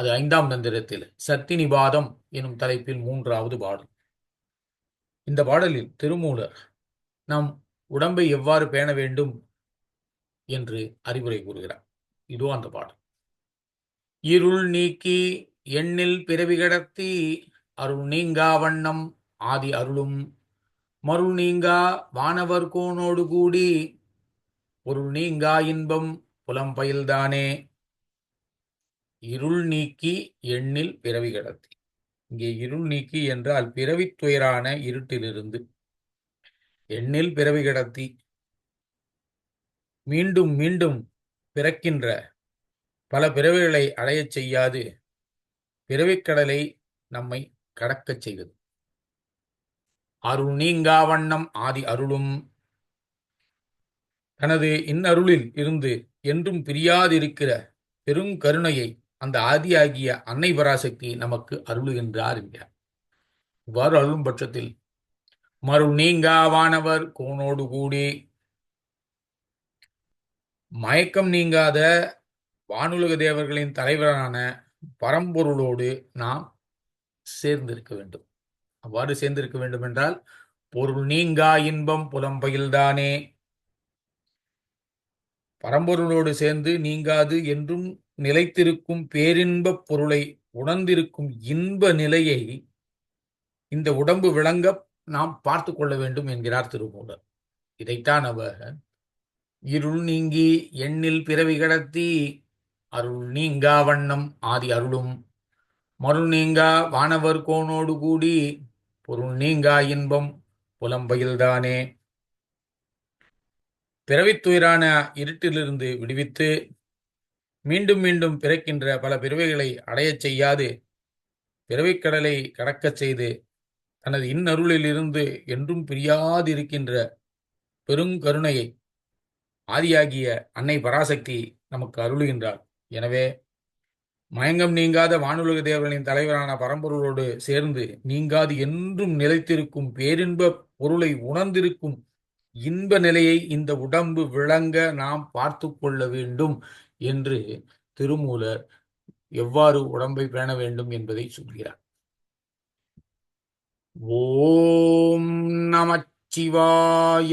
அது ஐந்தாம் தந்திரத்தில் சக்தி நிபாதம் எனும் தலைப்பில் மூன்றாவது பாடல். இந்த பாடலில் திருமூலர் நம் உடம்பை எவ்வாறு பேண வேண்டும்? என்று அறிவுரை கூறுகிறார். இதோ அந்த பாடல். இருள் நீக்கி எண்ணில் பிறவி கடத்தி அருள் நீங்கா வண்ணம் ஆதி அருளும். மருள் நீங்கா வானவர் கோனோடு கூடி பொருள் நீங்கா இன்பம் புலம்பயில்தானே இருள் நீக்கி எண்ணில் பிறவி கடத்தி. இங்கே இருள் நீக்கி என்றால் பிறவி துயரான இருட்டிலிருந்து. எண்ணில் பிறவி கடத்தி. மீண்டும் மீண்டும் பிறக்கின்ற பல பிறவிகளை அடையச் செய்யாது. பிறவிக்கடலை நம்மை கடக்கச் செய்வது. அருள் நீங்கா வண்ணம் ஆதி அருளும். தனது இன்னருளில் இருந்து என்றும் பிரியாதிருக்கிற பெருங்கருணையை அந்த ஆதியாகிய அன்னை பராசக்தி நமக்கு அருளுகின்றார் என்கிறார். இவ்வாறு அருளும் பட்சத்தில் மருள் நீங்காவானவர் கோனோடு கூடி. மயக்கம் நீங்காத வானுலக தேவர்களின் தலைவரான பரம்பொருளோடு நாம் சேர்ந்திருக்க வேண்டும். அவ்வாறு சேர்ந்திருக்க வேண்டும் என்றால் பொருள் நீங்கா இன்பம் புலம்பயில்தானே. பரம்பொருளோடு சேர்ந்து நீங்காது என்றும் நிலைத்திருக்கும் பேரின்பப் பொருளை உணர்ந்திருக்கும் இன்ப நிலையை இந்த உடம்பு விளங்க நாம் பார்த்து கொள்ள வேண்டும் என்கிறார் திருமூலர். இதைத்தான் அவர் இருள் நீங்கி எண்ணில் பிறவி கடத்தி அருள் நீங்கா வண்ணம் ஆதி அருளும். மருள் நீங்கா வானவர் கோனோடு கூடி பொருள் நீங்கா இன்பம் புலம்பயில்தானே பிறவித்துயிரான இருட்டிலிருந்து விடுவித்து மீண்டும் மீண்டும் பிறக்கின்ற பல பிறவைகளை அடையச் செய்யாது. பிறவிக்கடலை கடக்கச் செய்து தனது இன்னருளிலிருந்து என்றும் பிரியாதிருக்கின்ற பெருங்கருணையை ஆதியாகிய அன்னை பராசக்தி நமக்கு அருளுகின்றார் எனவே மயங்கம் நீங்காத வானுலக தேவர்களின் தலைவரான பரம்பொருளோடு சேர்ந்து நீங்காது என்றும் நிலைத்திருக்கும் பேரின்ப பொருளை உணர்ந்திருக்கும் இன்ப நிலையை இந்த உடம்பு விளங்க நாம் பார்த்து கொள்ள வேண்டும் என்று திருமூலர் எவ்வாறு உடம்பை பேண வேண்டும் என்பதை சொல்கிறார். ஓம் நமச்சிவாய